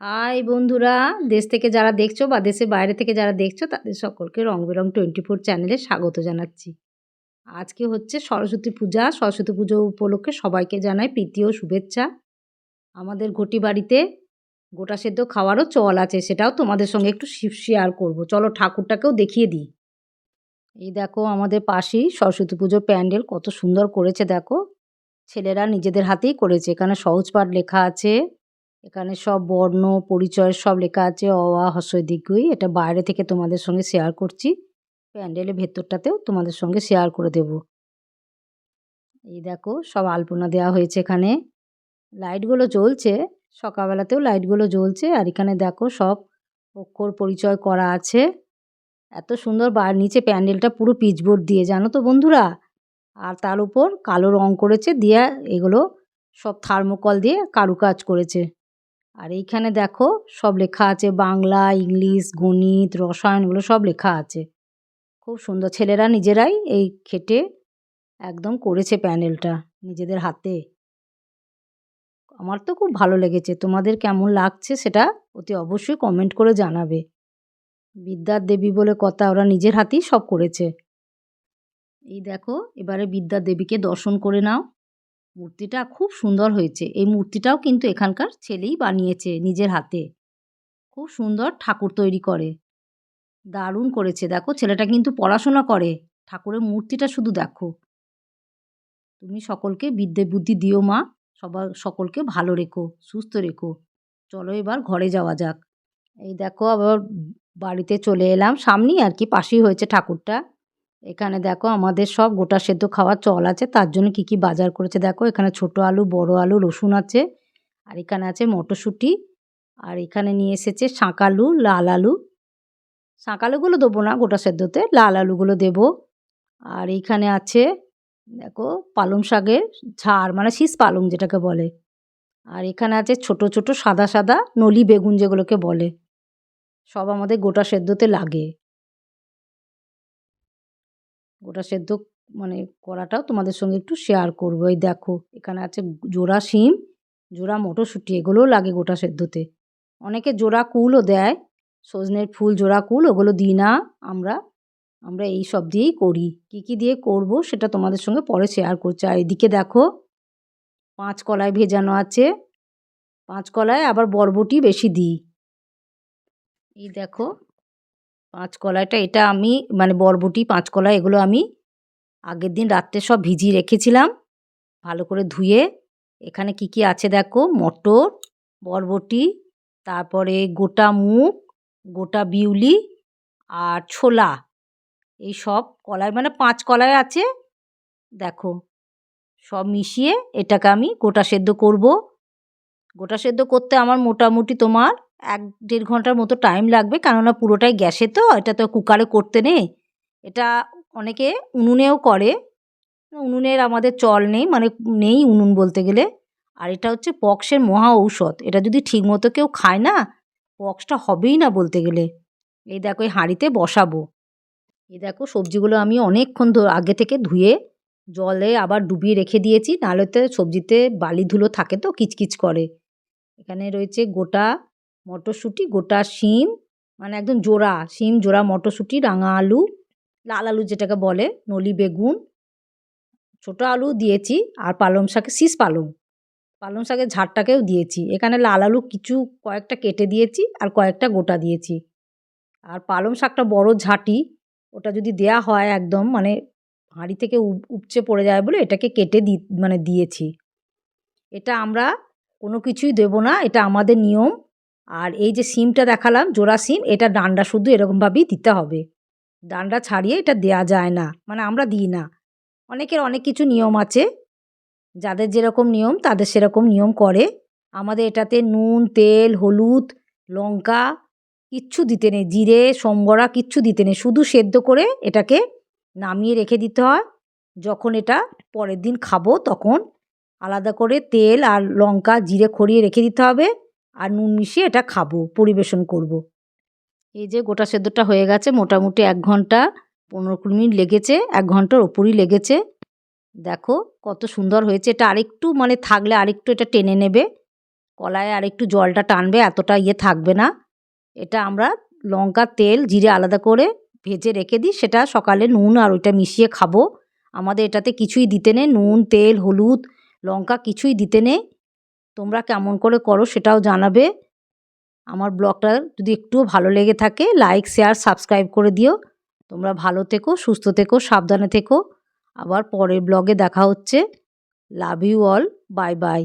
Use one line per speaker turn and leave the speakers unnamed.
High বন্ধুরা, দেশ থেকে যারা দেখছ বা দেশের বাইরে থেকে যারা দেখছ, তাদের সকলকে রং বেরং টোয়েন্টি ফোর চ্যানেলে স্বাগত জানাচ্ছি। আজকে হচ্ছে সরস্বতী পূজা। সরস্বতী পুজো উপলক্ষে সবাইকে জানাই প্রীতি ও শুভেচ্ছা। আমাদের ঘটি বাড়িতে গোটা সেদ্ধ খাওয়ারও চল আছে, সেটাও তোমাদের সঙ্গে একটু শেয়ার করব। চলো ঠাকুরটাকেও দেখিয়ে দিই। এই দেখো আমাদের পাশেই সরস্বতী পুজোর প্যান্ডেল, কত সুন্দর করেছে দেখো। ছেলেরা নিজেদের হাতেই করেছে, এখানে সহজ পাঠ লেখা আছে। এখানে সব বর্ণ, পরিচয় সব লেখা আছে। অ, আ হস্রই দীর্ঘই এটা বাইরে থেকে তোমাদের সঙ্গে শেয়ার করছি। প্যান্ডেলের ভেতরটাতেও তোমাদের সঙ্গে শেয়ার করে দেব। এই দেখো, সব আলপনা দেওয়া হয়েছে এখানে। লাইটগুলো জ্বলছে, সকালবেলাতেও লাইটগুলো জ্বলছে। আর এখানে দেখো, সব অক্ষর পরিচয় করা আছে। এত সুন্দর বার নিচে প্যান্ডেলটা পুরো পিচবোর্ড দিয়ে, জানো তো বন্ধুরা? আর তার উপর কালো রং করেছে, দিয়ে এগুলো সব থার্মোকল দিয়ে কারুকাজ করেছে। আর এইখানে দেখো সব লেখা আছে, বাংলা, ইংলিশ, গণিত, রসায়ন এগুলো সব লেখা আছে। খুব সুন্দর, ছেলেরা নিজেরাই এই খেটে একদম করেছে প্যানেলটা নিজেদের হাতে। আমার তো খুব ভালো লেগেছে, তোমাদের কেমন লাগছে সেটা অতি অবশ্যই কমেন্ট করে জানাবে। বিদ্যার দেবী বলে কথা ওরা নিজের হাতেই সব করেছে। এই দেখো, এবারে বিদ্যা দেবীকে দর্শন করে নাও। মূর্তিটা খুব সুন্দর হয়েছে। এই মূর্তিটাও কিন্তু এখানকার ছেলেই বানিয়েছে নিজের হাতে। খুব সুন্দর ঠাকুর তৈরি করে। দারুণ করেছে। দেখো, ছেলেটা কিন্তু পড়াশোনা করে। ঠাকুরের মূর্তিটা শুধু দেখো। তুমি সকলকে বিদ্যে বুদ্ধি দিও মা। সবার সকলকে ভালো রেখো, সুস্থ রেখো। চলো এবার ঘরে যাওয়া যাক। এই দেখো, আবার বাড়িতে চলে এলাম। সামনেই আর কি পাশেই হয়েছে ঠাকুরটা। এখানে দেখো আমাদের সব গোটা সেদ্ধ খাওয়ার চল আছে। তার জন্য কি কি বাজার করেছে দেখো। এখানে ছোট আলু, বড় আলু, রসুন আছে। আর এখানে আছে মটরশুঁটি। আর এখানে নিয়ে এসেছে শাঁক আলু, লাল আলু। শাঁক আলুগুলো দেবো না গোটা সেদ্ধতে, লাল আলুগুলো দেবো। আর এইখানে আছে দেখো পালং শাকের ঝাড় মানে শীষ পালং যেটাকে বলে। আর এখানে আছে ছোট ছোট, সাদা সাদা নলি বেগুন যেগুলোকে বলে। সব আমাদের গোটা সেদ্ধতে লাগে। গোটা সেদ্ধ মানে করাটাও তোমাদের সঙ্গে একটু শেয়ার করব। এই দেখো, এখানে আছে জোড়া শিম, জোড়া মটরশুঁটি, এগুলোও লাগে গোটা সেদ্ধতে। অনেকে জোড়া কুলও দেয়, সজনের ফুল জোড়া কুল, ওগুলো দিই না আমরা। আমরা এই সব দিয়েই করি। কী কী দিয়ে করব সেটা তোমাদের সঙ্গে পরে শেয়ার করছি। আর এদিকে দেখো, পাঁচ কলায় ভেজানো আছে। পাঁচ কলায় আবার বরবটি বেশি দিই। এই দেখো পাঁচ কলাইটা এটা আমি মানে বরবটি পাঁচ কলাই এগুলো আমি আগের দিন রাত্রে সব ভিজিয়ে রেখেছিলাম। ভালো করে ধুয়ে এখানে কি কি আছে দেখো? মটর, বরবটি, তারপরে গোটা মুগ, গোটা বিউলি আর ছোলা। এই সব কলাই মানে পাঁচ কলাই আছে। দেখো, সব মিশিয়ে এটাকে আমি গোটা সেদ্ধ করব। গোটা সেদ্ধ করতে আমার মোটামুটি তোমার এক দেড় ঘণ্টার মতো টাইম লাগবে, কেননা পুরোটাই গ্যাসে তো, এটা তো কুকারে করতে নেই। এটা অনেকে উনুনেও করে। উনুনের আমাদের চল নেই মানে নেই উনুন বলতে গেলে। আর এটা হচ্ছে পক্সের মহা ঔষধ। এটা যদি ঠিকমতো কেউ খায় না, পক্সটা হবেই না বলতে গেলে। এই দেখো, এই হাঁড়িতে বসাবো। এই দেখো, সবজিগুলো আমি অনেকক্ষণ আগে থেকে ধুয়ে, জলে আবার ডুবিয়ে রেখে দিয়েছি। নাহলে তো সবজিতে বালি ধুলো থাকে তো, কিচকিচ করে। এখানে রয়েছে গোটা মটরশুঁটি, গোটা শিম মানে একদম জোড়া, শিম, জোড়া মটরশুঁটি, রাঙা আলু, লাল আলু যেটাকে বলে, নলি বেগুন, ছোটো আলু দিয়েছি আর পালং শাকে, শীষ পালং। পালং শাকের ঝাড়টাকেও দিয়েছি। এখানে লাল আলু কিছু কয়েকটা কেটে দিয়েছি আর কয়েকটা গোটা দিয়েছি। আর পালং শাকটা বড় ঝাঁটি, ওটা যদি দেয়া হয় একদম মানে হাঁড়ি থেকে উপচে পড়ে যায় বলে এটাকে কেটে দি মানে দিয়েছি। এটা আমরা কোনো কিছুই দেবো না, এটা আমাদের নিয়ম। আর এই যে সিমটা দেখালাম, জোড়া সিম, এটা ডান্ডা শুধু এরকমভাবেই দিতে হবে। ডান্ডা ছাড়িয়ে এটা দেয়া যায় না মানে আমরা দিই না। অনেকের অনেক কিছু নিয়ম আছে, যাদের যেরকম নিয়ম, তাদের সেরকম নিয়ম করে। আমাদের এটাতে নুন, তেল, হলুদ, লঙ্কা কিচ্ছু দিতে নেই, জিরে, সম্বরা কিচ্ছু দিতে নেই, শুধু সেদ্ধ করে এটাকে নামিয়ে রেখে দিতে হয়। যখন এটা পরের দিন খাব, তখন আলাদা করে তেল আর লঙ্কা, জিরে খড়িয়ে রেখে দিতে হবে। আর নুন মিশিয়ে এটা খাব, পরিবেশন করব। এই যে গোটা সেদ্ধটা হয়ে গেছে, মোটামুটি এক ঘণ্টা, পনেরো কুড়ি মিনিট লেগেছে, এক ঘণ্টার ওপরই লেগেছে। দেখো কত সুন্দর হয়েছে, এটা আরেকটু মানে থাকলে আরেকটু এটা টেনে নেবে। কলায় আরেকটু জলটা টানবে, এতটা ইয়ে থাকবে না। এটা আমরা লঙ্কা, তেল, জিরে আলাদা করে ভেজে রেখে দিই, সেটা সকালে নুন আর ওইটা মিশিয়ে খাব। আমাদের এটাতে কিছুই দিতে নেই, নুন, তেল, হলুদ, লঙ্কা কিছুই দিতে নেই। তোমরা কেমন করে করো সেটাও জানাবে। আমার ব্লগটা যদি একটুও ভালো লেগে থাকে লাইক শেয়ার সাবস্ক্রাইব করে দিও। তোমরা ভালো থেকো, সুস্থ থেকো, সাবধানে থেকো। আবার পরের ব্লগে দেখা হচ্ছে। Love you all bye bye